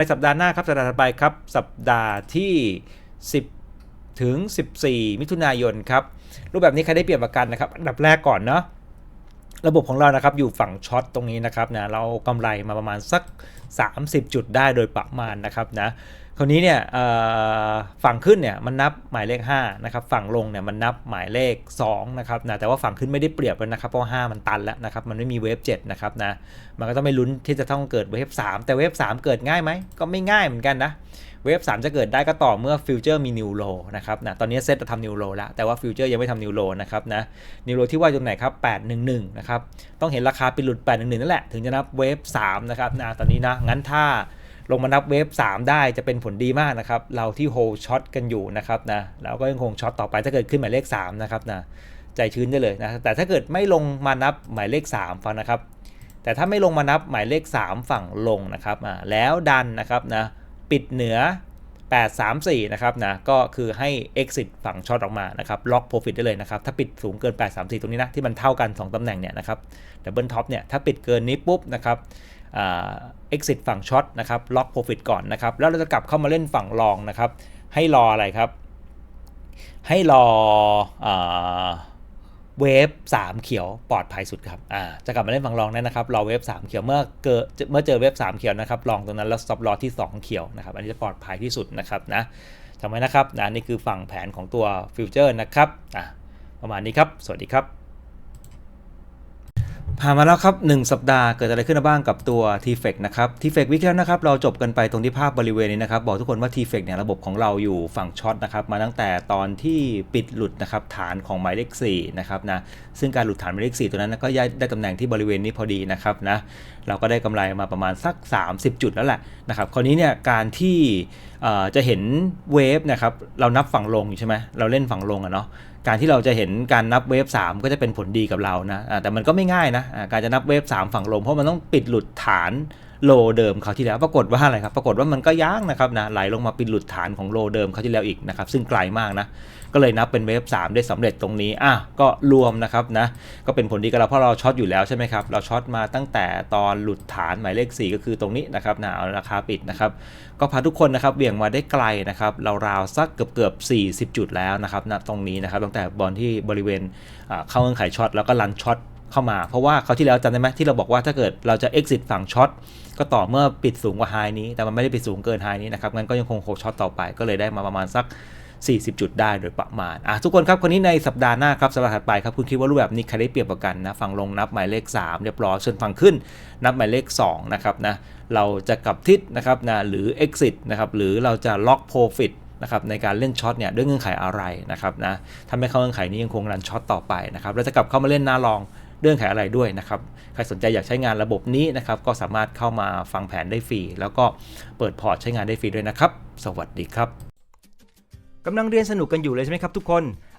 ในสัปดาห์หน้าครับสัปดาห์ถัดไปครับ สัปดาห์ที่ 10 ถึง 14 มิถุนายนครับ รูปแบบนี้ใครได้เปรียบประกันนะครับ อันดับแรกก่อนเนาะระบบของเรานะครับอยู่ฝั่งช็อตตรงนี้นะครับนะเรากำไรมาประมาณสัก 30 จุดได้โดยประมาณนะครับนะ ราวนี้เนี่ยฝั่งขึ้นเนี่ยมันนับหมายเลข5นะครับฝั่งลงเนี่ยมันนับหมายเลข2นะครับนะแต่ว่าฝั่งขึ้นไม่ได้เปรียบเลยนะครับเพราะว่า5มันตันแล้วนะครับมันไม่มีเวฟ7นะครับนะมันก็ต้องไม่ลุ้นที่จะต้องเกิดเวฟ3แต่เวฟ3เกิดง่ายไหมก็ไม่ง่ายเหมือนกันนะเวฟ3จะเกิดได้ก็ต่อเมื่อฟิวเจอร์มีนิวโลนะครับนะตอนนี้เซตจะทำนิวโลแล้วแต่ว่าฟิวเจอร์ยังไม่ทำนิวโลนะครับนะนิวโลที่ว่าตรงไหนครับ811นะครับต้องเห็นราคาไปหลุด811นั่นแหละถึงจะนับเวฟ3นะครับนะตอนนี้นะงั้นถ้า ลงมานับเวฟ3ได้จะเป็นผลดีมากนะครับ เราที่โฮช็อตกันอยู่นะครับนะเราก็ยังคงช็อตต่อไปถ้าเกิดขึ้นหมายเลข3นะครับนะใจชื้นได้เลยนะแต่ถ้าเกิดไม่ลงมานับหมายเลข 3 ฟังนะครับ แต่ถ้าไม่ลงมานับหมายเลข 3 ฝั่งลงนะครับอ่าแล้วดันนะครับนะปิดเหนือ 834 นะครับนะก็คือให้ exit ฝั่งช็อตออกมานะครับล็อก profit ได้เลยนะครับถ้าปิดสูงเกิน 834 ตรงนี้นะที่มันเท่ากัน 2ตำแหน่งเนี่ยนะครับดับเบิลท็อปเนี่ยถ้าปิดเกินนี้ปุ๊บนะครับ exit ฝั่งช็อตนะครับล็อก profit ก่อนนะครับ แล้วเราจะกลับเข้ามาเล่นฝั่งลองนะครับ ให้รออะไรครับ ให้รอเวฟ3เขียวปลอดภัยสุดครับอ่าจะกลับมาเล่นฝั่งรองได้นะครับรอเวฟ3เขียวเมื่อเกิดเมื่อเจอเวฟ3เขียวนะครับลองตรงนั้นแล้ว stop loss ที่ 2 เขียวนะครับ อันนี้จะปลอดภัยที่สุดนะครับนะจำไว้นะครับนะนี่คือฝั่งแผนของตัวฟิวเจอร์นะครับอะประมาณนี้ครับ สวัสดีครับ ผ่านมาแล้วครับ 1 สัปดาห์เกิดอะไรขึ้นบ้างกับตัว t f e c นะครับ t f e c วิกแล้วนะครับ เราจบกันไปตรงที่ภาพบริเวณนี้นะครับ บอกทุกคนว่า t f e c เนี่ยระบบของเราอยู่ฝั่งช็อตนะครับ มาตั้งแต่ตอนที่ปิดหลุดนะครับ ฐานของหมายเลข4นะครับนะซึ่งการหลุดฐานหมายเลข4ตัวนั้นก็ย้ายได้ตำแหน่งที่บริเวณนี้พอดีนะครับนะเราก็ได้กำไรมาประมาณสัก 30 จุดแล้วแหละนะครับคราวนี้เนี่ยการที่จะเห็นเวฟนะครับเรานับฝั่งลงใช่ไหมเราเล่นฝั่งลงอะเนาะ การที่เราจะเห็นการนับเวฟ3ก็จะเป็นผลดีกับเรานะแต่มันก็ไม่ง่ายนะการจะนับเวฟ3ฝั่งลมเพราะมันต้องปิดหลุดฐาน โลเดิมเขาที่แล้วปรากฏว่าอะไรครับ ปรากฏว่ามันก็ย่างนะครับนะไหลลงมาปิดหลุดฐานของโลเดิมเขาที่แล้วอีกนะครับ ซึ่งไกลมากนะ ก็เลยนับเป็นเวฟ3ได้สำเร็จตรงนี้อะก็รวมนะครับนะ ก็เป็นผลดีกับเราเพราะเราช็อตอยู่แล้วใช่ไหมครับ เราช็อตมาตั้งแต่ตอนหลุดฐานหมายเลข 4 ก็คือตรงนี้นะครับนะเอาราคาปิดนะครับ ก็พาทุกคนนะครับเบี่ยงมาได้ไกลนะครับราวๆสักเกือบเกือบ40 จุดแล้วนะครับณตรงนี้นะครับตั้งแต่บอลที่บริเวณเข้าเงื่อนไขช็อตแล้วก็รันช็อต เข้ามา เพราะว่าเขาที่แล้วจำได้ไหมที่เราบอกว่าถ้าเกิดเราจะ exit ฝั่งช็อตก็ต่อเมื่อปิดสูงกว่าไฮนี้ แต่มันไม่ได้ปิดสูงเกินไฮนี้นะครับงั้นก็ยังคงโฮช็อตต่อไปก็เลยได้มาประมาณสัก 40 จุดได้โดยประมาณอะทุกคนครับคนนี้ในสัปดาห์หน้าครับสัปดาห์ถัดไปครับคุณคิดว่ารูปแบบนี้ใครได้เปรียบกว่ากันนะฝั่งลงนับหมายเลข 3 เรียบร้อยส่วนฝั่งขึ้นนับหมายเลข2นะครับนะเราจะกลับทิศนะครับนะหรือ exit นะครับหรือเราจะล็อก profit นะครับในการเล่นช็อตเนี่ยด้วยเงื่อนไขอะไรนะครับนะถ้าไม่เข้าเงื่อนไขนี้ยังคงรันช็อตต่อไปนะครับเราจะกลับเข้ามาเล่นหน้าลอง เรื่องไขอะไรด้วยนะครับ ใครสนใจอยากใช้งานระบบนี้นะครับ ก็สามารถเข้ามาฟังแผนได้ฟรี แล้วก็เปิดพอร์ตใช้งานได้ฟรีด้วยนะครับ สวัสดีครับกำลังเรียนสนุกกันอยู่เลยใช่ไหมครับทุกคน